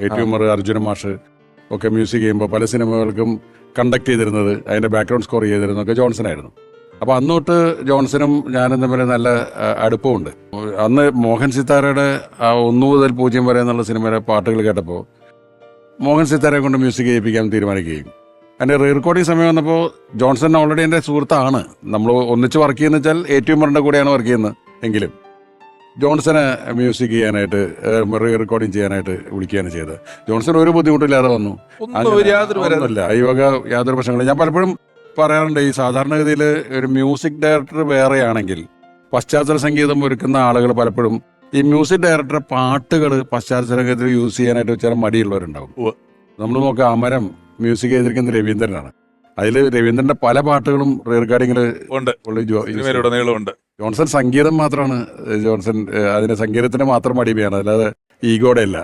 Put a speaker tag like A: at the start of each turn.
A: ഏറ്റവും ഒരു അർജുന മാഷ് ഒക്കെ മ്യൂസിക് ചെയ്യുമ്പോൾ പല സിനിമകൾക്കും കണ്ടക്ട് ചെയ്തിരുന്നത് അതിന്റെ ബാക്ക്ഗ്രൗണ്ട് സ്കോർ ചെയ്തിരുന്നതൊക്കെ ജോൺസൺ ആയിരുന്നു അപ്പോൾ അന്നോട്ട് ജോൺസനും ഞാനും തമ്മിൽ നല്ല അടുപ്പമുണ്ട്. അന്ന് മോഹൻ സിത്താരയുടെ ആ ഒന്നു മുതൽ പൂജ്യം വരെ എന്നുള്ള സിനിമയിലെ പാട്ടുകൾ കേട്ടപ്പോൾ മോഹൻ സിത്താരയെ കൊണ്ട് മ്യൂസിക് ചെയ്യിപ്പിക്കാൻ തീരുമാനിക്കുകയും. അതിന്റെ റീ റെക്കോർഡിംഗ് സമയം വന്നപ്പോൾ ജോൺസൺ ഓൾറെഡി എന്റെ സുഹൃത്താണ്. നമ്മൾ ഒന്നിച്ച് വർക്ക് ചെയ്യുന്ന വെച്ചാൽ എ ടി കൂടെയാണ് വർക്ക് ചെയ്യുന്നത് എങ്കിലും. ജോൺസനെ മ്യൂസിക് ചെയ്യാനായിട്ട് റീ റെക്കോർഡിംഗ് ചെയ്യാനായിട്ട് വിളിക്കുകയാണ് ചെയ്തത്. ജോൺസൺ ഒരു ബുദ്ധിമുട്ടില്ലാതെ വന്നു. ഒന്നുമില്ല. ഈ വക യാതൊരു പ്രശ്നങ്ങളും ഞാൻ പലപ്പോഴും പറയാറുണ്ട് ഈ സാധാരണഗതിയിൽ ഒരു മ്യൂസിക് ഡയറക്ടർ വേറെയാണെങ്കിൽ പശ്ചാത്തല സംഗീതം ഒരുക്കുന്ന ആളുകൾ പലപ്പോഴും ഈ മ്യൂസിക് ഡയറക്ടറെ പാട്ടുകൾ പശ്ചാത്തല സംഗീതത്തിൽ യൂസ് ചെയ്യാനായിട്ട് ചില മടിയുള്ളവരുണ്ടാവും. നമ്മൾ നോക്കുക അമരം മ്യൂസിക് ചെയ്തിരിക്കുന്നത് രവീന്ദ്രനാണ്. അതിൽ രവീന്ദ്രന്റെ പല പാട്ടുകളും റീ റെക്കോർഡിങ്ങിൽ
B: ഉണ്ട്.
A: ജോൺസൺ സംഗീതം മാത്രമാണ് ജോൺസൺ അതിന് സംഗീതത്തിന് മാത്രം അടിമയാണ് അല്ലാതെ ഈഗോടെ അല്ല.